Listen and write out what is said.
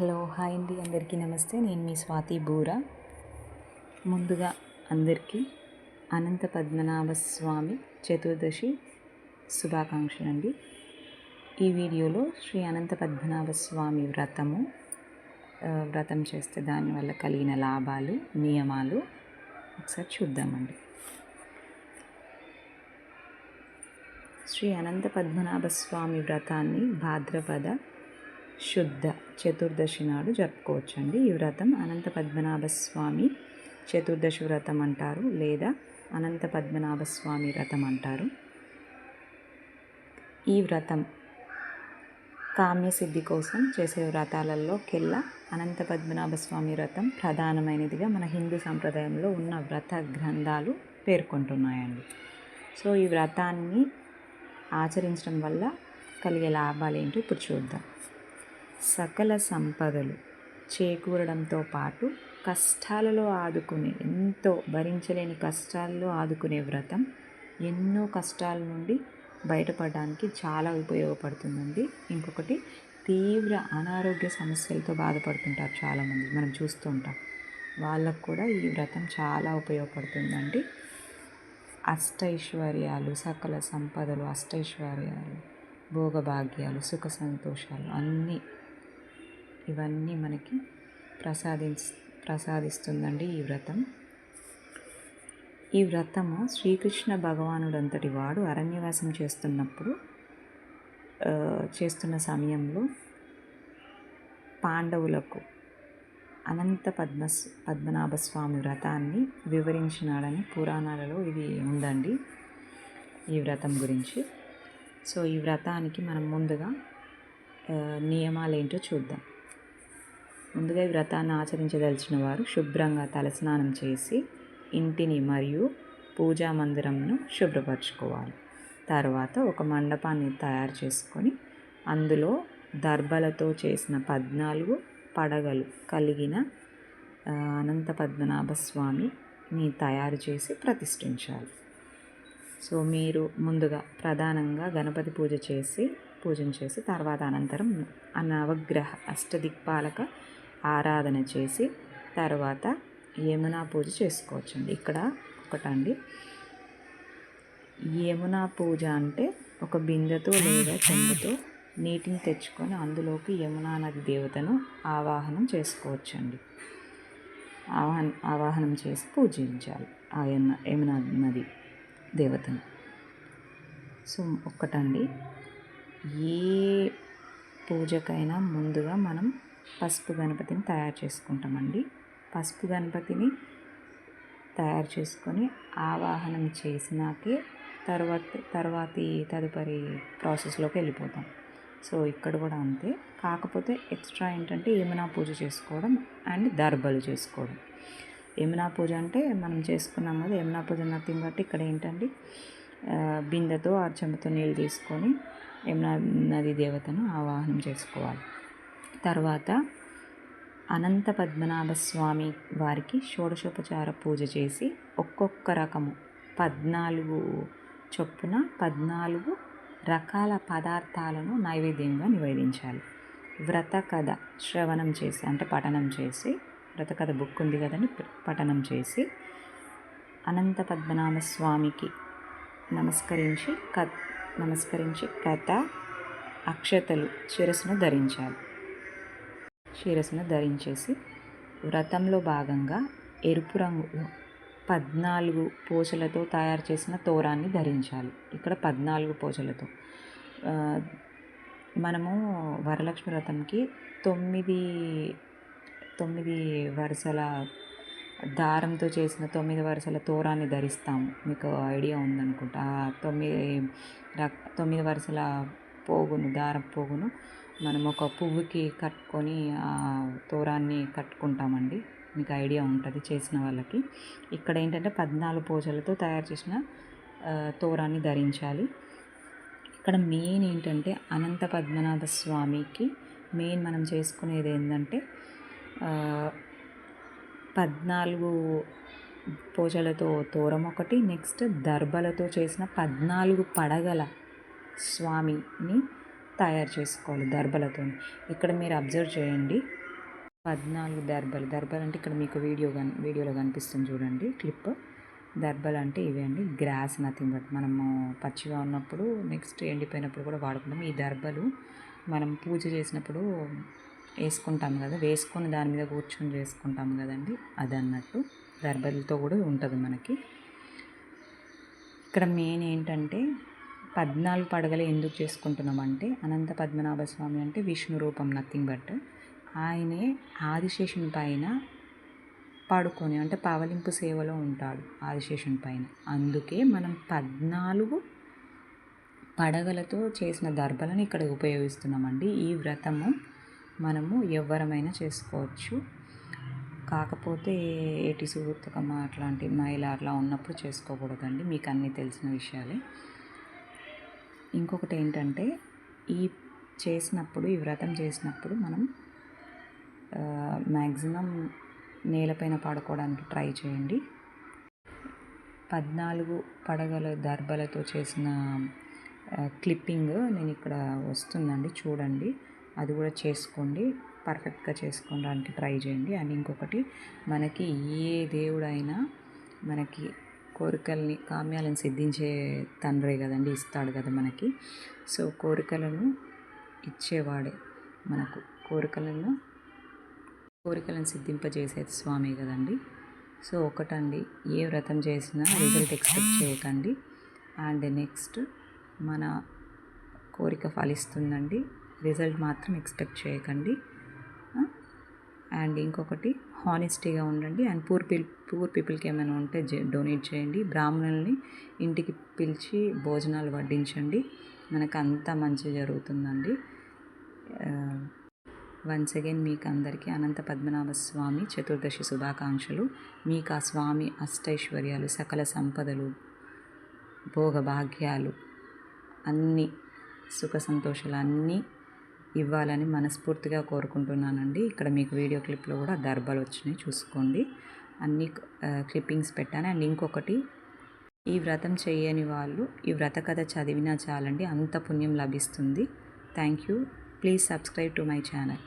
Hello hi అండి. అందరికీ నమస్తే. నేను మీ స్వాతి బూరా. ముందుగా అందరికీ అనంత పద్మనాభ స్వామి చతుర్దశి శుభాకాంక్షలు అండి ఈ వీడియోలో శ్రీ అనంత పద్మనాభ స్వామి వ్రతము వ్రతం చేస్తే దానివల్ల కలిగిన లాభాలు నియమాలు ఒకసారి చూద్దామండి. శ్రీ అనంత పద్మనాభ స్వామి వ్రతాన్ని భాద్రపద శుద్ధ చతుర్దశి నాడు జరుపుకోవచ్చండి. ఈ వ్రతం అనంత పద్మనాభ స్వామి చతుర్దశి వ్రతం అంటారు లేదా అనంత పద్మనాభ స్వామి వ్రతం అంటారు. ఈ వ్రతం కామ్యసిద్ధి కోసం చేసే వ్రతాలలో కెల్లా అనంత పద్మనాభ స్వామి వ్రతం ప్రధానమైనదిగా మన హిందూ సంప్రదాయంలో ఉన్న వ్రత గ్రంథాలు పేర్కొంటున్నాయండి. సో ఈ వ్రతాన్ని ఆచరించడం వల్ల కలిగే లాభాలు ఏంటో ఇప్పుడు చూద్దాం. సకల సంపదలు చేకూరడంతో పాటు కష్టాలలో ఆదుకునే ఎంతో భరించలేని కష్టాల్లో ఆదుకునే వ్రతం ఎన్నో కష్టాల నుండి బయటపడడానికి చాలా ఉపయోగపడుతుందండి. ఇంకొకటి తీవ్ర అనారోగ్య సమస్యలతో బాధపడుతుంటారు చాలామంది. మనం చూస్తూ ఉంటాం. వాళ్ళకు కూడా ఈ వ్రతం చాలా ఉపయోగపడుతుందండి. అష్టైశ్వర్యాలు సకల సంపదలు అష్టైశ్వర్యాలు భోగభాగ్యాలు సుఖ సంతోషాలు అన్నీ ఇవన్నీ మనకి ప్రసాది ప్రసాదిస్తుందండి ఈ వ్రతం. ఈ వ్రతము శ్రీకృష్ణ భగవానుడంతటి వాడు అరణ్యవాసం చేస్తున్నప్పుడు చేస్తున్న సమయంలో పాండవులకు అనంత పద్మ పద్మనాభ స్వామి వ్రతాన్ని వివరించినాడని పురాణాలలో ఇది ఉందండి ఈ వ్రతం గురించి. సో ఈ వ్రతానికి మనం ముందుగా నియమాలు ఏంటో చూద్దాం. ముందుగా ఈ వ్రతాన్ని ఆచరించదలిచిన వారు శుభ్రంగా తలస్నానం చేసి ఇంటిని మరియు పూజా మందిరంను శుభ్రపరచుకోవాలి. తర్వాత ఒక మండపాన్ని తయారు చేసుకొని అందులో దర్భలతో చేసిన పద్నాలుగు పడగలు కలిగిన అనంత పద్మనాభ స్వామిని తయారు చేసి ప్రతిష్ఠించాలి. సో మీరు ముందుగా ప్రధానంగా గణపతి పూజ చేసి పూజను చేసి తర్వాత అనంతరం ఆ నవగ్రహ అష్టదిక్పాలక ఆరాధన చేసి తర్వాత యమునా పూజ చేసుకోవచ్చండి. ఇక్కడ ఒకటండి. యమునా పూజ అంటే ఒక బిందెతో లేదా చెంబుతో నీటిని తెచ్చుకొని అందులోకి యమునా నది దేవతను ఆవాహనం చేసుకోవచ్చండి. ఆవాహన ఆవాహనం చేసి పూజించాలి ఆ యమున యమునా నది దేవతను. సో ఒక్కటండి ఏ పూజకైనా ముందుగా మనం పసుపు గణపతిని తయారు చేసుకుంటామండి. పసుపు గణపతిని తయారు చేసుకొని ఆవాహనం చేసినాకే తర్వాత తర్వాతి తదుపరి ప్రాసెస్లోకి వెళ్ళిపోతాం. సో ఇక్కడ కూడా అంతే. కాకపోతే ఎక్స్ట్రా ఏంటంటే యమునా పూజ చేసుకోవడం అండ్ దర్బలు చేసుకోవడం. యమునా పూజ అంటే మనం చేసుకున్నాం కదా యమునా పూజ నథింగ్ బట్టి ఇక్కడ ఏంటంటే బిందెతో ఆ నీళ్ళు తీసుకొని యమునా నది దేవతను ఆవాహనం చేసుకోవాలి. తర్వాత అనంత పద్మనాభ స్వామి వారికి షోడశోపచార పూజ చేసి ఒక్కొక్క రకము పద్నాలుగు చొప్పున పద్నాలుగు రకాల పదార్థాలను నైవేద్యంగా నివేదించాలి. వ్రత కథ శ్రవణం చేసి అంటే పఠనం చేసి వ్రత కథ బుక్ ఉంది కదండి పఠనం చేసి అనంత పద్మనాభ స్వామికి నమస్కరించి క నమస్కరించి కథ అక్షతలు శిరస్సును ధరించాలి. శిరస్సును ధరించేసి వ్రతంలో భాగంగా ఎరుపు రంగు పద్నాలుగు పూసలతో తయారు చేసిన తోరాన్ని ధరించాలి. ఇక్కడ పద్నాలుగు పూసలతో మనము వరలక్ష్మి వ్రతంకి తొమ్మిది తొమ్మిది వరుసల దారంతో చేసిన తొమ్మిది వరుసల తోరాన్ని ధరిస్తాము. మీకు ఐడియా ఉందనుకుంటా. తొమ్మిది రక్ తొమ్మిది వరుసల పోగును దారం పోగును. మనం ఒక పువ్వుకి కట్టుకొని ఆ తోరాన్ని కట్టుకుంటామండి. మీకు ఐడియా ఉంటుంది చేసిన వాళ్ళకి. ఇక్కడ ఏంటంటే పద్నాలుగు పూజలతో తయారు చేసిన తోరాన్ని ధరించాలి. ఇక్కడ మెయిన్ ఏంటంటే అనంత పద్మనాభ స్వామికి మెయిన్ మనం చేసుకునేది ఏంటంటే పద్నాలుగు పూజలతో తోరం ఒకటి నెక్స్ట్ దర్భలతో చేసిన పద్నాలుగు పడగల స్వామిని తయారు చేసుకోవాలి దర్బలతో ఇక్కడ మీరు అబ్జర్వ్ చేయండి. పద్నాలుగు దర్బలు దర్బలు అంటే ఇక్కడ మీకు వీడియో కన్ వీడియోలో కనిపిస్తుంది చూడండి. క్లిప్. దర్బలు అంటే ఇవే అండి. గ్రాస్ నథింగ్ బట్ మనము పచ్చిగా ఉన్నప్పుడు నెక్స్ట్ ఎండిపోయినప్పుడు కూడా వాడుకుంటాం ఈ దర్బలు మనం పూజ చేసినప్పుడు వేసుకుంటాం కదా వేసుకొని దాని మీద కూర్చొని చేసుకుంటాం కదండి. అది అన్నట్టు దర్బలతో కూడా ఉంటుంది మనకి. ఇక్కడ మెయిన్ ఏంటంటే పద్నాలుగు పడగలు ఎందుకు చేసుకుంటున్నామంటే అనంత పద్మనాభ స్వామి అంటే విష్ణు రూపం నథింగ్ బట్ ఆయనే ఆదిశేషుని పైన పడుకొని అంటే పవలింపు సేవలో ఉంటాడు ఆదిశేషుని పైన. అందుకే మనం పద్నాలుగు పడగలతో చేసిన దర్భలను ఇక్కడ ఉపయోగిస్తున్నామండి. ఈ వ్రతము మనము ఎవరమైనా చేసుకోవచ్చు. కాకపోతే ఏటి సూతకమ్మ అట్లాంటి మహిళ అట్లా ఉన్నప్పుడు చేసుకోకూడదండి. మీకు అన్నీ తెలిసిన విషయాలే. ఇంకొకటి ఏంటంటే ఈ చేసినప్పుడు ఈ వ్రతం చేసినప్పుడు మనం మ్యాక్సిమం నేలపైన పడుకోవడానికి ట్రై చేయండి. పద్నాలుగు పడగల దర్బలతో చేసిన క్లిప్పింగ్ నేను ఇక్కడ వస్తుందండి చూడండి. అది కూడా చేసుకోండి పర్ఫెక్ట్గా చేసుకోవడానికి ట్రై చేయండి. అండ్ ఇంకొకటి మనకి ఏ దేవుడైనా మనకి కోరికల్ని కామ్యాలను సిద్ధించే తండ్రే కదండి ఇస్తాడు కదా మనకి. సో కోరికలను ఇచ్చేవాడే మనకు. కోరికలను కోరికలను సిద్ధింపజేసేది స్వామి కదండి. సో ఒకటండి ఏ వ్రతం చేసినా రిజల్ట్ ఎక్స్పెక్ట్ చేయకండి. అండ్ నెక్స్ట్ మన కోరిక ఫలిస్తుందండి రిజల్ట్ మాత్రం ఎక్స్పెక్ట్ చేయకండి. అండ్ ఇంకొకటి హానెస్టీగా ఉండండి. అండ్ పూర్ పీల్ పూర్ పీపుల్కి ఏమైనా ఉంటే డొనేట్ చేయండి. బ్రాహ్మణుల్ని ఇంటికి పిలిచి భోజనాలు వడ్డించండి. మనకు అంతా మంచి జరుగుతుందండి. వన్స్ అగైన్ మీకు అందరికీ అనంత పద్మనాభ స్వామి చతుర్దశి శుభాకాంక్షలు. మీకు ఆ స్వామి అష్టైశ్వర్యాలు సకల సంపదలు భోగభాగ్యాలు అన్నీ సుఖ సంతోషాలు అన్నీ ఇవ్వాలని మనస్ఫూర్తిగా కోరుకుంటున్నానండి. ఇక్కడ మీకు వీడియో క్లిప్లో కూడా దర్బాలు వచ్చినాయి చూసుకోండి. అన్ని క్లిప్పింగ్స్ పెట్టాను. అండ్ ఇంకొకటి ఈ వ్రతం చేయని వాళ్ళు ఈ వ్రత కథ చదివినా చాలండి అంత పుణ్యం లభిస్తుంది. Thank you. Please subscribe to my channel.